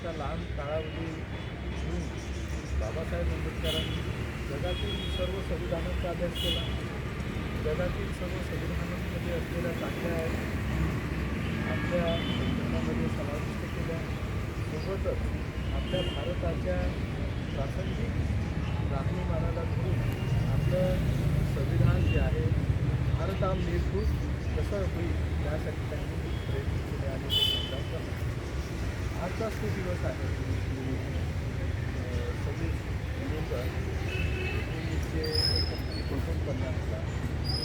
इतका लहान काळावधी घेऊन बाबासाहेब आंबेडकरांनी जगातील सर्व संविधानांचा अभ्यास केला. जगातील सर्व संविधानांमध्ये असलेल्या चांगल्या आपल्या संविधानामध्ये समाविष्ट केल्या. सोबतच आपल्या भारताच्या प्रासंगिक राहणीमानाला धरून आपलं संविधान जे आहे भारताम निर्भूत कसं होईल यासाठी त्यांनी प्रयत्न केले आणि ते संग्राम करतात तो दिवस आहे. सव्वीस नोव्हेंबर एकोणीसशे एकोणपन्नासला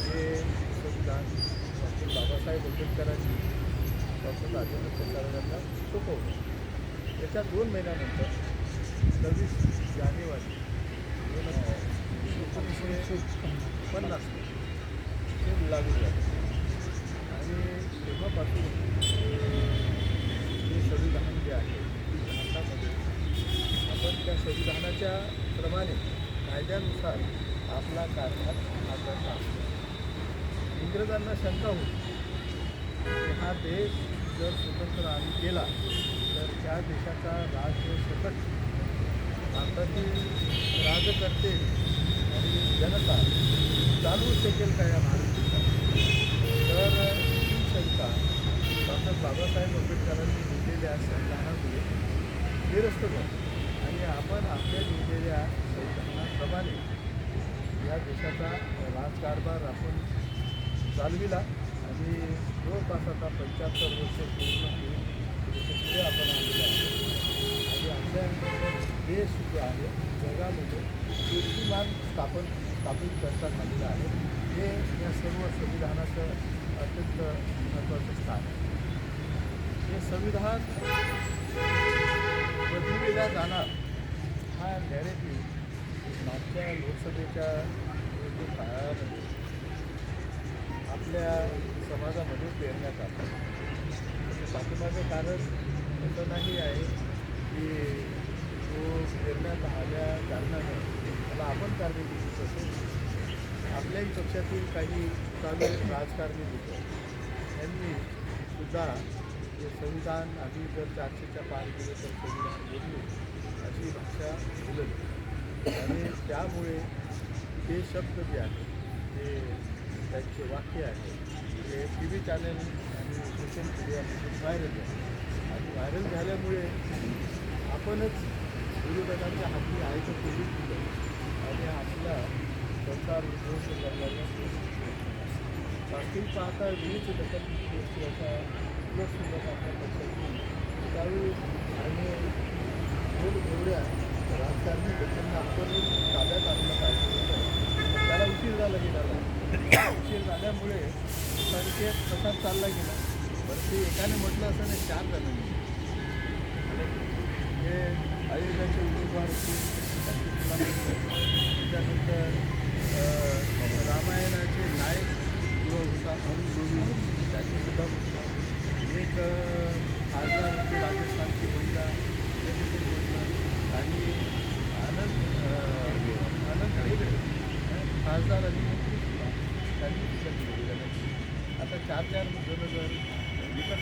हे संविधान डॉक्टर बाबासाहेब आंबेडकरांनी डॉक्टर राजेंद्र प्रसाद यांना सोपवलं. त्याच्या दोन महिन्यानंतर सव्वीस जानेवारी दोन एकोणीसशे पन्नास ते लागू झाले आणि तेव्हापासून हे संविधान जे आहे भारतामध्ये आपण त्या संविधानाच्या प्रमाणे कायद्यानुसार आपला कारभार हा असतो इंग्रजांना शंका होती की हा देश जर स्वतंत्र आम्ही केला तर त्या देशाचा राजसकट भारतातील राजकर्ते आणि जनता चालवू शकेल का या भारत तर ही शंका डॉक्टर बाबासाहेब आंबेडकरांनी दिलेल्या संविधानामुळे निरस्त झाली. आपण आपल्या लिहिलेल्या संविधानाप्रमाणे या देशाचा राजकारभार आपण चालविला आणि जवळपास आता पंच्याहत्तर वर्ष पूर्ण होऊन आपण आलेलो आहोत. आणि आपल्या देश जे आहे जगामध्ये कीर्तिमान स्थापन स्थापित करण्यात आलेलं आहे. हे या सर्व संविधानाचं अत्यंत महत्त्वाचं स्थान आहे. हे संविधान बदललेला जाणार हा नॅरेटिव्ह मागच्या लोकसभेच्या निवडणूक काळामध्ये आपल्या समाजामध्ये पेरण्यात आलं पाठिंबाचं कारण असं नाही आहे की तो पेरण्यात आल्या कारणानं त्याला आपण दिली असेल आपल्याही पक्षातील काही चालू राजकारणी लोक त्यांनी सुद्धा हे संविधान आधी जर चारशेच्या पार गेले तर संविधान बोलले अशी भाषा बोलली आणि त्यामुळे ते शब्द जे आहेत ते त्यांचे वाक्य आहे ते टी व्ही चॅनल आणि सोशल मीडियामध्ये व्हायरल झाले. आणि व्हायरल झाल्यामुळे आपणच विरोधकांच्या हाती आहे तर केली. दिलं आणि आपला सरकार उद्ध्वस्त करण्याला बाकी पाहता वीज दखल घेतली असती असा सुद्धा आपल्या पक्षातून त्यावेळी आणि उशीर झाल्यामुळे संकेत तसाच चालला गेला. पण ते एकाने म्हटलं असं नाही चार जणांनी. हे आयुर्वेदाचे उमेदवार होते त्यानंतर रामायणाचे नायक जो होता अरुण जोगी त्याची सुद्धा घोषणा एक खासदार होते राजस्थानची महिला त्यांची घोषणा आणि आनंद आनंद खासदार आणि 在车间，那个那个。